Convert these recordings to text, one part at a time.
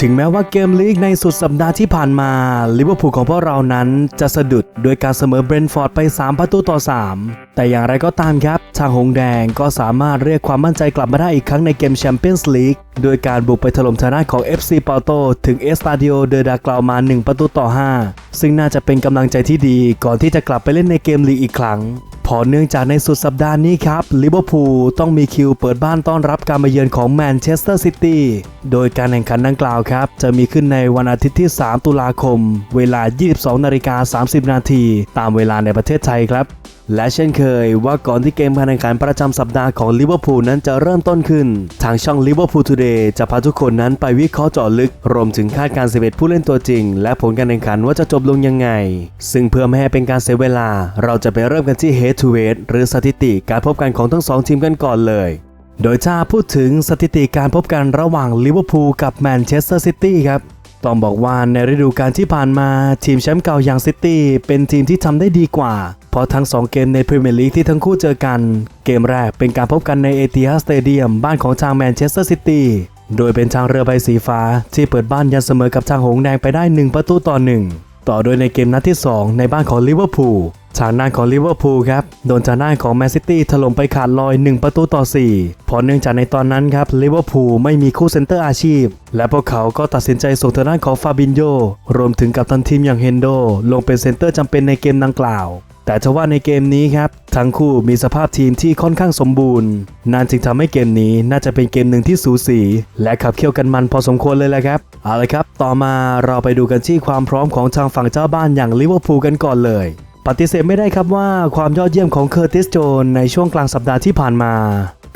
ถึงแม้ว่าเกมลีกในสุดสัปดาห์ที่ผ่านมาลิเวอร์พูลของพวกเรานั้นจะสะดุดโดยการเสมอเบรนฟอร์ดไป 3 ประตูต่อ 3 แต่อย่างไรก็ตามครับ ทางหงแดงก็สามารถเรียกความมั่นใจกลับมาได้อีกครั้งในเกมแชมเปี้ยนส์ลีกโดยการบุกไปถล่มชนะของ FC ปอโตถึงเอสตาดิโอเดอดากลาวมา 1 ประตูต่อ 5 ซึ่งน่าจะเป็นกำลังใจที่ดีก่อนที่จะกลับไปเล่นในเกมลีกอีกครั้ง พอเนื่องจากในสุดสัปดาห์นี้ครับลิเวอร์พูลต้องมีคิวเปิดบ้านต้อนรับการมาเยือนของแมนเชสเตอร์ซิตี้โดยการแข่งขันดังกล่าวครับ จะมีขึ้นในวันอาทิตย์ที่ 3 ตุลาคม เวลา 22นาฬิกา30 นาทีตามเวลาในประเทศไทยครับและเช่นเคยว่าก่อนที่เกมการแข่งขันประจำสัปดาห์ของลิเวอร์พูลนั้นจะเริ่มต้นขึ้น ทางช่อง Liverpool Today จะพาทุกคนนั้นไปวิเคราะห์เจาะลึก รวมถึงคาดการณ์11ผู้เล่นตัวจริง และผลการแข่งขันว่าจะจบลงยังไง ซึ่งเพื่อไม่ให้เป็นการเสียเวลา เราจะไปเริ่มกันที่ Head to Head หรือสถิติการพบกันของทั้งสองทีมกันก่อนเลยโดยถ้าพูดถึงสถิติการพบกันระหว่างลิเวอร์พูลกับแมนเชสเตอร์ซิตี้ครับ ต้องบอกว่าในฤดูกาลที่ผ่านมาทีมแชมป์เก่าอย่างซิตี้เป็นทีมที่ทำได้ดีกว่า เพราะทั้ง 2 เกมในพรีเมียร์ลีกที่ทั้งคู่เจอกัน เกมแรกเป็นการพบกันในเอติฮัสเตเดียมบ้านของทางแมนเชสเตอร์ซิตี้โดยเป็นทางเรือใบสีฟ้าที่เปิดบ้านยันเสมอกับทางหงแดงไปได้ 1 ประตูต่อ 1 ต่อโดยในเกมนัดที่ 2 ในบ้านของลิเวอร์พูลทางด้านของลิเวอร์พูลครับโดนทางด้านของแมนซิตี้ถล่มไปขาดลอย 1 ประตูต่อ4เพราะเนื่องจากในตอนนั้นครับลิเวอร์พูลไม่มีคู่เซนเตอร์อาชีพ และพวกเขาก็ตัดสินใจส่งทางด้านของฟาบินโยรวมถึงกับทันทีมอย่างเฮนโด ลงเป็นเซนเตอร์จำเป็นในเกมดังกล่าว แต่ทว่าในเกมนี้ครับ ทั้งคู่มีสภาพทีมที่ค่อนข้างสมบูรณ์ นั่นจึงทำให้เกมนี้น่าจะเป็นเกมหนึ่งที่สูสี และขับเคี่ยวกันมันพอสมควรเลยแหละครับ เอาละครับ ต่อมาเราไปดูกันที่ความพร้อมของทางฝั่งเจ้าบ้านอย่างลิเวอร์พูลกันก่อนเลยปฏิเสธไม่ได้ครับว่าความยอดเยี่ยมของเคอร์ติสโจนในช่วงกลางสัปดาห์ที่ผ่านมา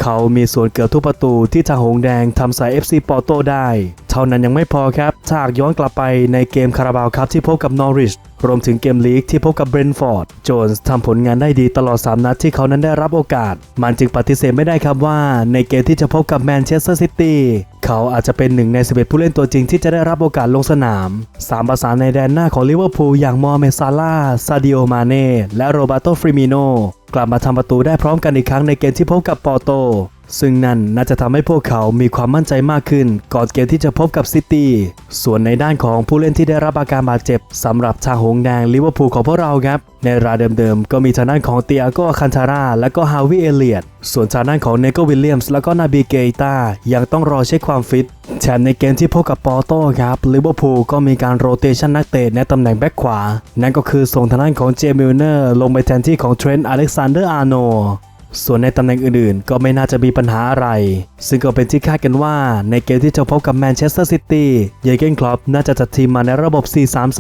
เขามีส่วนเกือบทุกประตูที่ทางหงแดงทำใส่ FC ปอโตได้เท่านั้นยังไม่พอครับถ้าหากย้อนกลับไปในเกมคาราบาวครับที่พบกับนอริชรวมถึงเกมลีกที่พบกับเบรนฟอร์ดโจนส์ทำผลงานได้ดีตลอด 3 นัดที่เขานั้นได้รับโอกาส มันจึงปฏิเสธไม่ได้ครับว่า ในเกมที่จะพบกับแมนเชสเตอร์ซิตี้เขาอาจจะเป็นหนึ่งใน 11 ผู้เล่นตัวจริงที่จะได้รับโอกาสลงสนามสามประสานในแดนหน้าของลิเวอร์พูลอย่างมอร์เมซาลาซาดิโอมาเน่และโรบาโตฟริมิโนกลับมาทำประตูได้พร้อมกันอีกครั้งในเกมที่พบกับปอร์โต ซึ่งนั่นน่าจะทำให้พวกเขามีความมั่นใจมากขึ้น ก่อนเกมที่จะพบกับซิตี้ส่วนในด้านของผู้เล่นที่ได้รับอาการบาดเจ็บสำหรับทาหงแดงลิเวอร์พูลของพวกเราครับ ในราเดิมๆ ก็มีทางด้านของเตียโกคันทาร่าและก็ฮาวิเอเลียตส่วนทางด้านของเนโกวิลเลียมส์และก็นาบีเกตายังต้องรอเช็คความฟิตแถมในเกมที่พบกับปอโต้ครับลิเวอร์พูลก็มีการโรเตชันนักเตะในตำแหน่งแบ็คขวา นั่นก็คือส่งทางด้านของเจมิลเนอร์ลงไปแทนที่ของเทรนต์อเล็กซานเดอร์อาร์โน ส่วนในตำแหน่งอื่นๆ ก็ไม่น่าจะมีปัญหาอะไร ซึ่งก็เป็นที่คาดกันว่าในเกมที่จะพบกับแมนเชสเตอร์ซิตี้เยเกนคลอปน่าจะจัดทีมมาในระบบ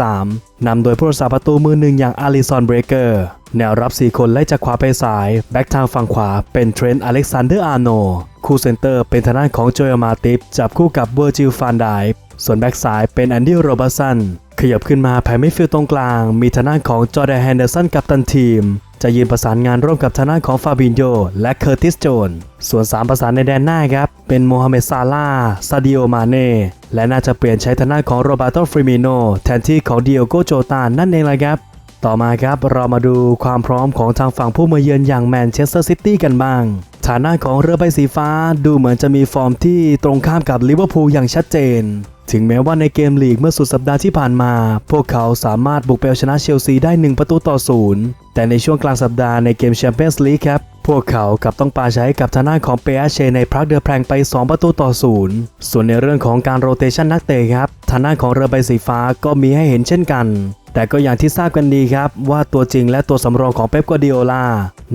4-3-3 นำโดยผู้รักษาประตูมือหนึ่งอย่างอาริซอนเบรเกอร์แนวรับ 4 คนไล่จากขวาไปซ้าย แบ็กทางฝั่งขวาเป็นเทรนต์อเล็กซานเดอร์อาร์โน คู่เซนเตอร์เป็นทางด้านของโจเอลมาติฟจับคู่กับเวอร์จิลฟานไดส่วนแบ็กซ้ายเป็นแอนดี้โรบัสันขยับขึ้นมาแผ่ไม่ฟิลตรงกลาง มีทางด้านของจอร์แดนแฮนเดอร์สันกับตันทีม จะยืนประสานงานร่วมกับทางด้านของฟาบินโยและเคอร์ติสโจน ส่วน 3 ประสานในแดนหน้าครับ เป็นโมฮัมเหม็ดซาลาซาดิโอมาเน่และน่าจะเปลี่ยนใช้ทางด้านของโรบาโตฟริมิโนแทนที่ของเดิโอโกโจตานนั่นเองละครับต่อมาครับเรามาดูความพร้อมของทางฝั่งผู้มาเยือนอย่างแมนเชสเตอร์ซิตี้กันบ้าง ฐานะของเรือใบสีฟ้าดูเหมือนจะมีฟอร์มที่ตรงข้ามกับลิเวอร์พูลอย่างชัดเจน ถึงแม้ว่าในเกมลีกเมื่อสุดสัปดาห์ที่ผ่านมา พวกเขาสามารถบุกไปเอาชนะเชลซีได้ 1 ประตูต่อศูนย์แต่ในช่วงกลางสัปดาห์ในเกมแชมเปี้ยนส์ลีกครับพวกเขากับต้องปาใช้กับทางด้านของเปอาเชในพรักเดือแพรงไป 2 ประตูต่อศูนย์ส่วนในเรื่องของการโรเตชันนักเตะครับทางด้านของเรือใบสีฟ้าก็มีให้เห็นเช่นกัน แต่ก็อย่างที่ทราบกันดีครับว่าตัวจริงและตัวสำรองของเป๊ปกัวดิโอลา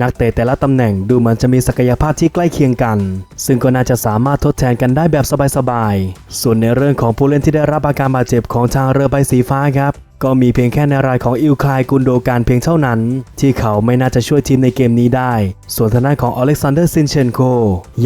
นักเตะแต่ละตำแหน่งดูเหมือนจะมีศักยภาพที่ใกล้เคียงกัน ซึ่งก็น่าจะสามารถทดแทนกันได้แบบสบายๆ ส่วนในเรื่องของผู้เล่นที่ได้รับอาการบาดเจ็บของทางเรือใบสีฟ้าครับ ก็มีเพียงแค่ในรายของอิลคายกุนโดการเพียงเท่านั้น ที่เขาไม่น่าจะช่วยทีมในเกมนี้ได้ ส่วนทางด้านของอเล็กซานเดอร์ซินเชนโก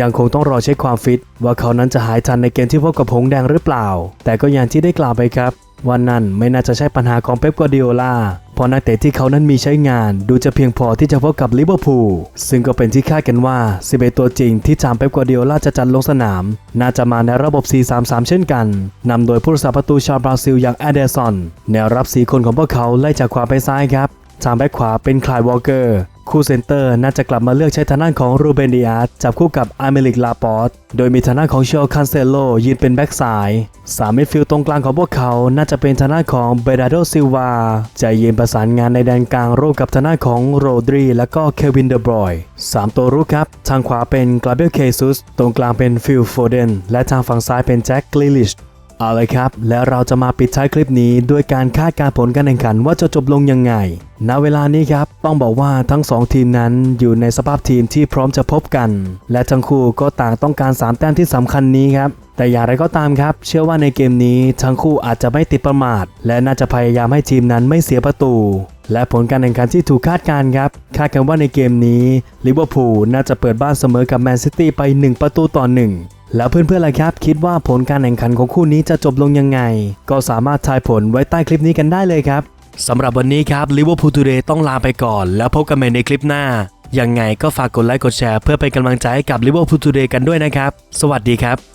ยังคงต้องรอเช็คความฟิต ว่าเขานั้นจะหายทันในเกมที่พบกับหงแดงหรือเปล่า แต่ก็อย่างที่ได้กล่าวไปครับ วันนั้นไม่น่าจะใช่ปัญหาของเป๊ปกัวดิโอลาเพราะนักเตะที่เขานั้นมีใช้งาน ดูจะเพียงพอที่จะพบกับลิเวอร์พูลซึ่งก็เป็นที่คาดกันว่า 11 ตัวจริงที่จามเป๊ปกัวดิโอลาจะจัดลงสนาม น่าจะมาในระบบ 4-3-3 เช่นกัน นำโดยผู้รักษาประตูชาวบราซิลอย่างแอเดสันแนวรับ 4 คนของพวกเขาไล่จากขวาไปซ้ายครับ ทางแบ็คขวาเป็นคลายวอลเกอร์คู่เซนเตอร์น่าจะกลับมาเลือกใช้ทางด้านของรูเบนดิอาสจับคู่กับอาเมลิกลาปอตโดยมีทางด้านของเชลคันเซโลยืนเป็นแบ็กซ้ายสามมิดฟิลด์ตรงกลางของพวกเขา น่าจะเป็นทางด้านของเบราโดซิลวาจะยืนประสานงานในแดนกลางร่วมกับทางด้านของโรดรีและก็เควินเดอบรอยสามตัวรุกครับ ทางขวาเป็นกลาเบลเคซุสตรงกลางเป็นฟิลโฟเดนและทางฝั่งซ้ายเป็นแจ็คกลิลิช เอาเลยครับ แล้วเราจะมาปิดท้ายคลิปนี้ด้วยการคาดการผลการแข่งขันว่าจะจบลงยังไง ณ เวลานี้ครับ ต้องบอกว่าทั้ง 2 ทีมนั้นอยู่ในสภาพทีมที่พร้อมจะพบกัน และทั้งคู่ก็ต่างต้องการ 3 แต้มที่สำคัญนี้ครับ แต่อย่างไรก็ตามครับ เชื่อว่าในเกมนี้ทั้งคู่อาจจะไม่ติดประมาท และน่าจะพยายามให้ทีมนั้นไม่เสียประตู และผลการแข่งขันที่ถูกคาดการครับ คาดกันว่าในเกมนี้ลิเวอร์พูลน่าจะเปิดบ้านเสมอกับแมนซิตี้ไป 1 ประตูต่อ 1 แล้วเพื่อนๆล่ะครับคิดว่าผลการแข่งขันของคู่นี้จะจบลงยังไง ก็สามารถทายผลไว้ใต้คลิปนี้กันได้เลยครับสำหรับวันนี้ครับลิเวอร์พูลทูเดย์ต้องลาไปก่อน แล้วพบกันใหม่ในคลิปหน้า ยังไงก็ฝากกดไลค์กดแชร์เพื่อเป็นกำลังใจให้กับลิเวอร์พูลทูเดย์กันด้วยนะครับ สวัสดีครับ